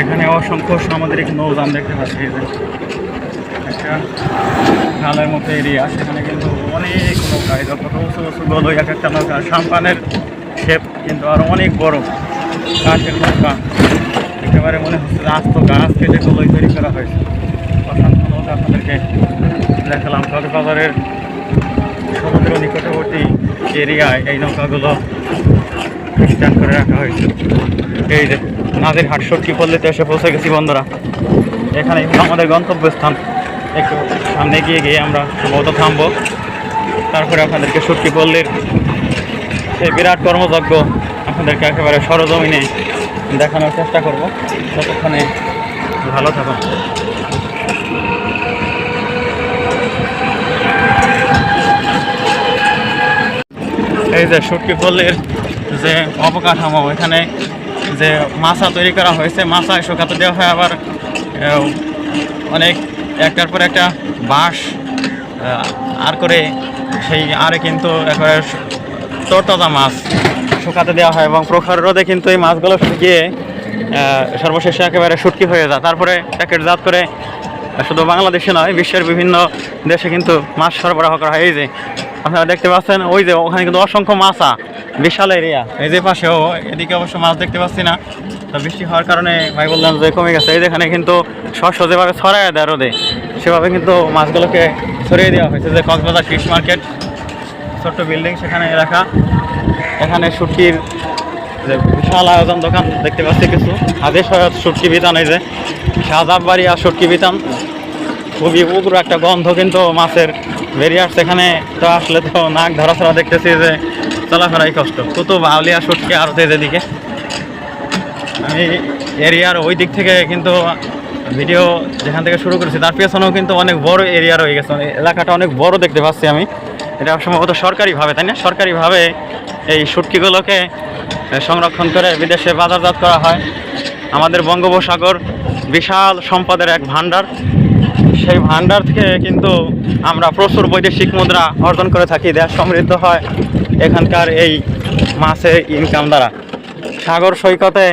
এখানে অসংখ্য সামুদ্রিক নৌযান দেখতে পাচ্ছি। একটা খালের মতো এরিয়া, সেখানে কিন্তু অনেক নৌকা, এই যত উঁচু উঁচু গলই এক একটা নৌকা। সাম্পানের শেপ কিন্তু আরও অনেক বড়। কাঠের নৌকা। একেবারে মনে হচ্ছে আস্ত গাছ কেটে গলই তৈরি করা হয়েছে। অসংখ্য নৌকা আপনাদেরকে দেখালাম। কক্সবাজারের সমুদ্র নিকটবর্তী এরিয়ায় এই নৌকাগুলো স্ট্যান্ড করে রাখা হয়েছে। এই যে নাদের হাট সটকি পল্লীতে এসে পৌঁছে গেছি, বন্ধুরা। এখানে আমাদের গন্তব্যস্থান। একটু সামনে গিয়ে গিয়ে আমরা সম্ভবত থামবো। তারপরে আপনাদেরকে সটকি পল্লীর এই বিরাট কর্মযজ্ঞ আপনাদেরকে একেবারে সরজমিনে দেখানোর চেষ্টা করব। ততক্ষণে ভালো থাকুন। এই যে সুটকি পল্লীর যে অবকাঠামো, এখানে যে মাছা তৈরি করা হয়েছে, মাছা শুকাতে দেওয়া হয় আবার অনেক একটার পর একটা বাঁশ আর করে সেই আরে কিন্তু একবারে তরতাজা মাছ শুকাতে দেওয়া হয় এবং প্রখর রোদে কিন্তু এই মাছগুলো শুকিয়ে সর্বশেষে একেবারে শুটকি হয়ে যায়। তারপরে প্যাকেটজাত করে, শুধু বাংলাদেশে নয়, বিশ্বের বিভিন্ন দেশে কিন্তু মাছ সরবরাহ করা হয়। এই যে, আপনারা দেখতে পাচ্ছেন, ওই যে ওখানে কিন্তু অসংখ্য মাছা। বিশাল এরিয়া এই যে পাশেও, এদিকে অবশ্য মাছ দেখতে পাচ্ছি না। বৃষ্টি হওয়ার কারণে ভাই বললাম যে কমে গেছে। এই যেখানে কিন্তু শস্য যেভাবে ছড়ায় দেয় রোদে, সেভাবে কিন্তু মাছগুলোকে ছড়িয়ে দেওয়া হয়েছে। যে কক্সবাজার ফিশ মার্কেট, ছোট্ট বিল্ডিং সেখানে রাখা। এখানে শুটকির যে বিশাল আয়োজন দোকান দেখতে পাচ্ছি কিছু। হাজির সহায়ত শুটকি বিতান, এই যে শাহজাববাড়ি আর শুটকি বিতান। খুবই উগ্র একটা গন্ধ কিন্তু মাছের বেরিয়ে আসছে এখানে। তো আসলে তো নাক ধরা ছড়া দেখতেছি যে চলাফেরাই কষ্ট। কুতুব আউলিয়া শুটকি আর এদিকে। আমি এরিয়ার ওই দিক থেকে কিন্তু ভিডিও যেখান থেকে শুরু করেছি, তার পেছনেও কিন্তু অনেক বড় এরিয়া রয়ে গেছে। মানে এলাকাটা অনেক বড় দেখতে পাচ্ছি আমি। এটা সম্ভবত সরকারিভাবে, তাই না? সরকারিভাবে এই শুটকিগুলোকে সংরক্ষণ করে বিদেশে বাজারজাত করা হয়। আমাদের বঙ্গোপসাগর বিশাল সম্পদের এক ভাণ্ডার। সেই ভাণ্ডার থেকে কিন্তু আমরা প্রচুর বৈদেশিক মুদ্রা অর্জন করে থাকি, দেশ সমৃদ্ধ হয় এখানকার এই মাছের ইনকাম দ্বারা। সাগর সৈকতে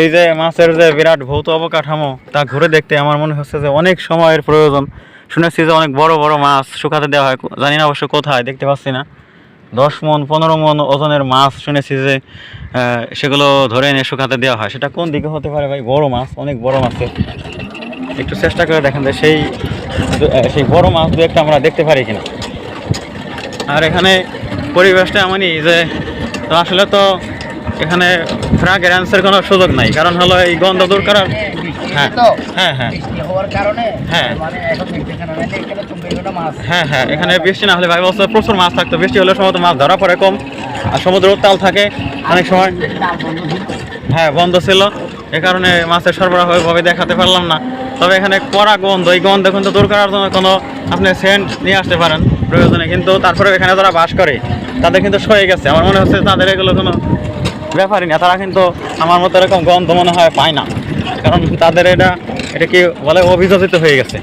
এই যে মাছের যে বিরাট ভৌত অবকাঠামো, তা ঘুরে দেখতে আমার মনে হচ্ছে যে অনেক সময়ের প্রয়োজন। শুনেছি যে অনেক বড় বড় মাছ শুকাতে দেওয়া হয়, জানি না অবশ্য কোথায়, দেখতে পাচ্ছি না। দশ মন, পনেরো মন ওজনের মাছ শুনেছি যে সেগুলো ধরে এনে শুকাতে দেওয়া হয়। সেটা কোন দিকে হতে পারে ভাই? বড় মাছ, অনেক বড় মাছের। একটু চেষ্টা করে দেখেন যে সেই সেই বড় মাছ দু একটা আমরা দেখতে পারি কিনা। আর এখানে পরিবেশটা এমনই যে আসলে তো এখানে ফ্রাগ্রেন্সের কোনো সুযোগ নাই কারণ হলো এই গন্ধ দূর করার হ্যাঁ হ্যাঁ হ্যাঁ। কারণে হ্যাঁ। মানে হ্যাঁ হ্যাঁ এখানে বৃষ্টি না হলে ভাই বলছে প্রচুর মাছ থাকতো বৃষ্টি হলে সম্ভবত মাছ ধরা পড়ে কম আর সমুদ্র উত্তাল থাকে অনেক সময়। হ্যাঁ বন্ধ ছিল এ কারণে মাছের সরবরাহ ওইভাবে দেখাতে পারলাম না। তবে এখানে কড়া গন্ধ, এই গন্ধ কিন্তু দূর করার জন্য কোনো আপনি সেন্ট নিয়ে আসতে পারেন প্রয়োজনে। কিন্তু তারপরে এখানে যারা বাস করে, তাদের কিন্তু সয়ে গেছে। আমার মনে হচ্ছে তাদের এগুলো কোনো ব্যাপারই না। তারা কিন্তু আমার মতো এরকম গন্ধ মনে হয় পায় না। কারণ তাদের এটা এটা কি বলে, অভিযোজিত হয়ে গেছে।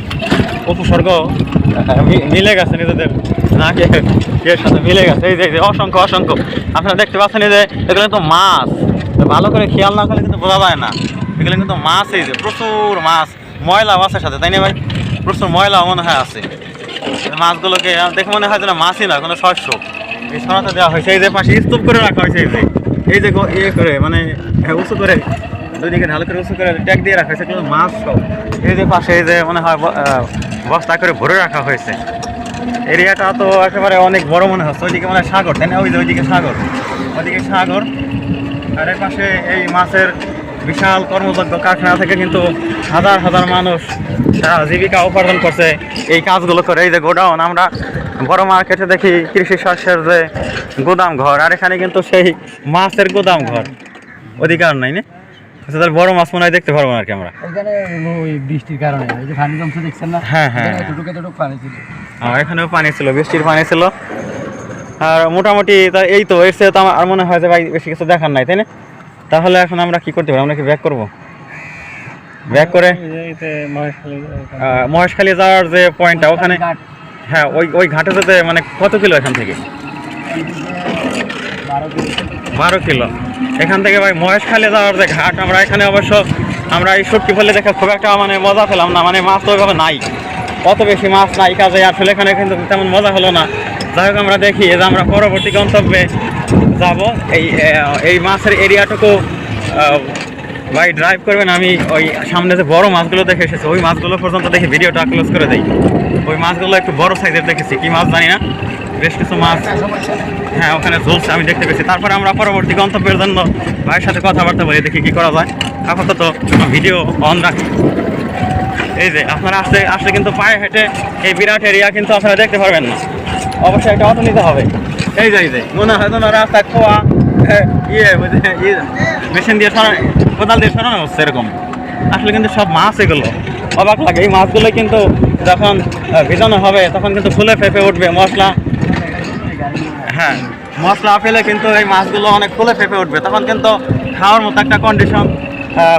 উপসর্গ মিলে গেছে নিজেদের নাকে এর সাথে মিলে গেছে। এই যে অসংখ্য অসংখ্য। আপনারা দেখতে পাচ্ছেন যে, এগুলো কিন্তু মাছ। ভালো করে খেয়াল না করলে কিন্তু বোঝা যায় না। এগুলো কিন্তু মাছ, এই যে, প্রচুর মাছ। ময়লা মাছের সাথে তাই না ভাই? প্রচুর ময়লা মনে হয় আছে। মাছগুলোকে দেখে মনে হয় যেন মাছই না কোনো শস্য। এই সরাতে দেওয়া হয়েছে এই যে পাশে স্তূপ করে রাখা হয়েছে এই যে। এই যে ইয়ে করে মানে হ্যাঁ, উঁচু করে দুদিকে ঢাল করে উঁচু করে ট্যাগ দিয়ে রাখা হয়েছে কিন্তু মাছ সব। এই যে পাশে এই যে মনে হয় বস্তা করে ভরে রাখা হয়েছে। এরিয়াটা তো একেবারে অনেক বড় মনে হচ্ছে ওইদিকে মানে সাগর তাই না? ওই যে ওইদিকে সাগর। ওইদিকে সাগর আর এর পাশে এই মাছের বিশাল কর্মযজ্ঞ কারখানা থেকে কিন্তু হাজার হাজার মানুষ তারা জীবিকা উপার্জন করছে। এই কাজগুলো করে এই যে গোডাউন আমরা বড় মার্কেটে দেখি কৃষি শস্যের যে গোদাম ঘর আর এখানে কিন্তু সেই মাছের গোদাম ঘর। অধিকার নাই না? আচ্ছা তাহলে বড় মাছ মনে হয় দেখতে পারব আর কি আমরা। ওইখানে ওই বৃষ্টির কারণে ওই যে পানি জমছে দেখছেন না? হ্যাঁ, হ্যাঁ। এতটুকু এতটুকু পানি ছিল। আর এখানেও পানি ছিল বৃষ্টির পানি ছিল। আর মোটামুটি এই তো এর চেয়ে তো আমার মনে হয় যে ভাই বেশি কিছু দেখার নাই তাই না? তাহলে এখন আমরা কি করতে পারি? আমরা কি ব্যাক করব? ব্যাক করে মহেশখালী যাওয়ার যে পয়েন্টটা ওখানে হ্যাঁ ওই ওই ঘাটে যেতে মানে কত কিলো এখান থেকে? বারো কিলো। এখান থেকে ভাই মহেশখালী যাওয়ার যে ঘাট আমরা এখানে অবশ্য আমরা এই শুটকি ফেলে দেখে খুব একটা মানে মজা পেলাম না মানে মাছ তো ওইভাবে নাই। অত বেশি মাছ নাই কাজে আসলে এখানে কিন্তু তেমন মজা হলো না। যাই হোক আমরা দেখি যে আমরা পরবর্তী গন্তব্যে যাব। এই এই মাছের এরিয়াটুকু ভাই ড্রাইভ করবেন আমি ওই সামনে যে বড় মাছগুলো দেখে এসেছি ওই মাছগুলো পর্যন্ত দেখি ভিডিওটা ক্লোজ করে দেই। ওই মাছগুলো একটু বড় সাইজের দেখেছি কি মাছ জানি না বেশ কিছু মাছ। হ্যাঁ ওখানে ঝুলছে আমি দেখতে পেয়েছি। তারপরে আমরা পরবর্তী গন্তব্যের জন্য ভাইয়ের সাথে কথাবার্তা বলি দেখি কি করা যায়। আপাতত ভিডিও অন রাখি। এই যে আপনারা আসলে আসলে কিন্তু পায়ে হেঁটে এই বিরাট এরিয়া কিন্তু আপনারা দেখতে পারবেন না। অবশ্যই একটা অটো নিতে হবে। এই যে এই যে, মনে হয় যেন রাস্তা খোয়া। ইয়ে ইয়ে মেশিন দিয়ে সরানো কোদাল দিয়ে সরানো হচ্ছে এরকম। আসলে কিন্তু সব মাছ এগুলো। অবাক লাগে, এই মাছগুলো কিন্তু যখন ভিজানো হবে, তখন কিন্তু ফুলে ফেপে উঠবে, মশলা। হ্যাঁ মশলা ফেলে কিন্তু এই মাছগুলো অনেক ফুলে ফেপে উঠবে, তখন কিন্তু খাওয়ার মতো একটা কন্ডিশন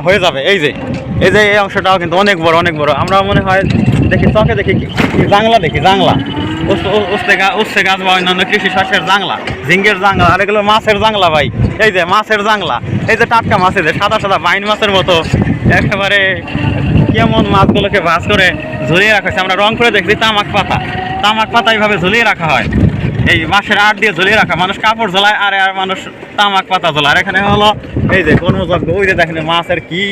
হয়ে যাবে। এই যে এই যে, এই অংশটাও কিন্তু অনেক বড় অনেক বড়। আমরা মনে হয় দেখি চকে দেখি জাংলা দেখি, জাংলা। গাছ বা অন্যান্য কৃষি শস্যের আর এগুলো মাছের ভাই। এই যে মাছের এই যে টাটকা মাছ, এই যে সাদা সাদা মাছের একেবারে কেমন মাছগুলোকে করে ঝুলিয়ে রাখা আমরা রং করে দেখছি, তামাক পাতা। তামাক পাতা এইভাবে ঝুলিয়ে রাখা হয়। এই মাছের আট দিয়ে ঝুলিয়ে রাখা। মানুষ কাপড় ঝোলায়, আর আর মানুষ তামাক পাতা ঝোলায়। আর এখানে হলো, এই যে কর্মযজ্ঞ, ওই যে দেখেন মাছের কি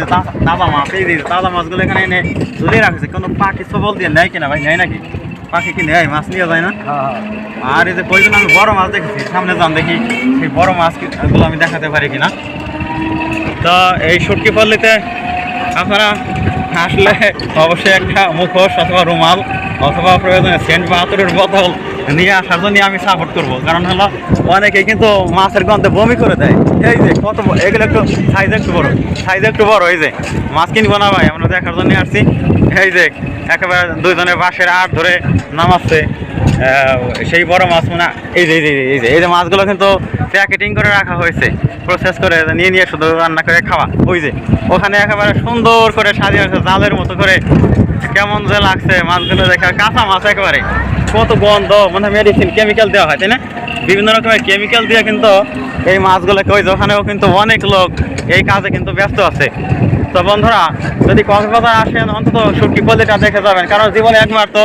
যে তাজা মাছ, এই যে তাজা মাছগুলো এখানে এনে ঝুলিয়ে রাখছে কোনো পাখি সবল দিয়ে নেয় কিনা ভাই, নেয় নাকি? পাখি কি নেয় মাছ নিয়ে যায় না? আর এই যে কয়েকদিন আমি বড় মাছ দেখেছি, সামনে যান দেখি, সেই বড় মাছগুলো আমি দেখাতে পারি কিনা। তো এই শুটকি পল্লিতে আপনারা আসলে অবশ্যই একটা মুখোশ অথবা রুমাল অথবা প্রয়োজনে সেন্ট বা আতরের বোতল নিয়ে আসার জন্য আমি সাপোর্ট করব। কারণ হলো, অনেকেই কিন্তু মাছের গন্ধে বমি করে দেয়। এই যে, কত এগুলো একটু সাইজ একটু বড় সাইজ একটু বড়, এই যে, মাছ কিনবো না ভাই, আমরা দেখার জন্য আসছি। এই যে একেবারে দুইজনে বাঁশের আট ধরে নামাচ্ছে সেই বড় মাছ মানে এই যে এই যে এই যে মাছগুলো কিন্তু প্যাকেটিং করে রাখা হয়েছে প্রসেস করে নিয়ে নিয়ে শুধু রান্না করে খাওয়া। ওই যে, ওখানে একেবারে সুন্দর করে সাজিয়ে রাখছে, জালের মতো করে। কেমন যে লাগছে মাছগুলো দেখা কাঁচা মাছ একেবারে। কত গন্ধ মানে মেডিসিন কেমিক্যাল দেওয়া হয়, তাই না? বিভিন্ন রকমের কেমিক্যাল দিয়ে কিন্তু এই মাছগুলোকে, ওই যে ওখানেও কিন্তু অনেক লোক এই কাজে কিন্তু ব্যস্ত আছে। তো বন্ধুরা, যদি কক্সবাজার আসেন, অন্তত সুটকি পল্লীটা দেখে যাবেন। কারণ জীবনে একবার তো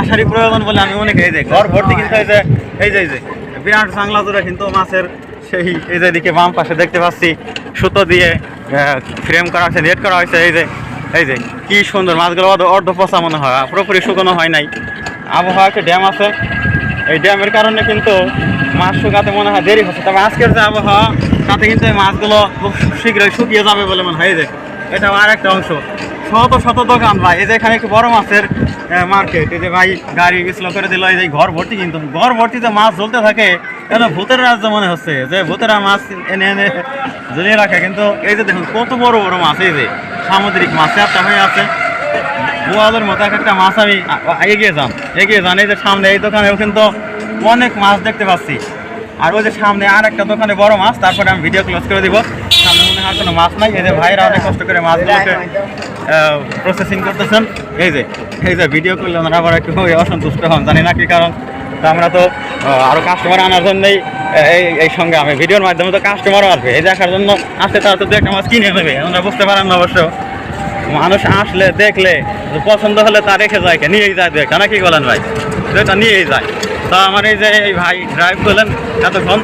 আসারই প্রয়োজন বলে আমি মনে করি। এই যে ঘর ভর্তি কিন্তু এই যে এই যে এই যে, বিরাট বাংলা জুড়ে কিন্তু মাছের সেই, এই যে দিকে বাম পাশে দেখতে পাচ্ছি, সুতো দিয়ে ফ্রেম করা হয়েছে নেট করা হয়েছে, এই যে এই যে, কি সুন্দর মাছগুলো অর্ধ- পচা মনে হয় পুরোপুরি শুকনো হয় নাই। আবহাওয়া একটা ড্যাম আছে। এই ড্যামের কারণে কিন্তু মাছ শুকাতে মনে হয় দেরি হচ্ছে। তবে আজকের যে আবহাওয়া, তাতে কিন্তু এই মাছগুলো খুব শীঘ্রই শুকিয়ে যাবে বলে মনে হয়। যে এটা আর একটা অংশ। শত শত দোকান ভাই, এই যে এখানে একটু বড় মাছের মার্কেট এই যে ভাই গাড়ি বিসলো করে দিল, এই যে ঘর ভর্তি কিন্তু, ঘর ভর্তিতে মাছ ঝুলতে থাকে, এটা ভূতের রাজ্য মনে হচ্ছে, যে ভূতেরা মাছ এনে এনে ঝুলিয়ে রাখে, কিন্তু এই যে দেখুন, কত বড় বড় মাছ, এই যে সামুদ্রিক মাছ, চারটা হয়ে আছে। বোয়ালের মতো এক একটা মাছ আমি এগিয়ে যান এগিয়ে যান, এই যে সামনে এই দোকানেও কিন্তু অনেক মাছ দেখতে পাচ্ছি। আর ওই যে সামনে আর একটা দোকানে বড় মাছ, তারপরে আমি ভিডিও ক্লোজ করে দিব। আর কোনো মাছ নাই। এই যে ভাইরা অনেক কষ্ট করে মাছগুলোকে প্রসেসিং করতেছেন। এই যে এই যে ভিডিও করলে ওনারা আবার একটু অসন্তুষ্ট হন জানি না কি কারণ। তো আমরা তো আহ, আরও কাস্টমার আনার জন্যই এই এই সঙ্গে আমি ভিডিওর মাধ্যমে তো কাস্টমারও আসবে। এই দেখার জন্য আসতে তারা তো দু একটা মাছ কিনে নেবে ওনারা বুঝতে পারেন না অবশ্য। মানুষ আসলে দেখলে পছন্দ হলে তা রেখে যায় নিয়েই যায় দু দেখ নাকি বলেন ভাই? যেটা নিয়েই যায়। তা আমার এই যে এই ভাই ড্রাইভ করলেন এতক্ষণ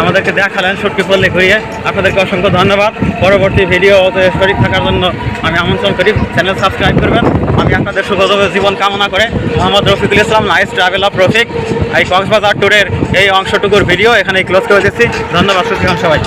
আমাদেরকে দেখালেন সত্যি পড়লে ঘুরিয়ে। আপনাদেরকে অসংখ্য ধন্যবাদ। পরবর্তী ভিডিওতে শরীর থাকার জন্য আমি আমন্ত্রণ করি। চ্যানেল সাবস্ক্রাইব করবেন। আমি আপনাদের সুখ জীবন কামনা করে Mohammad Rafiqul Islam nice travel of Rafiq এই কক্সবাজার ট্যুরের এই অংশটুকুর ভিডিও এখানেই ক্লোজ করে দিচ্ছি। ধন্যবাদ সুখী সবাই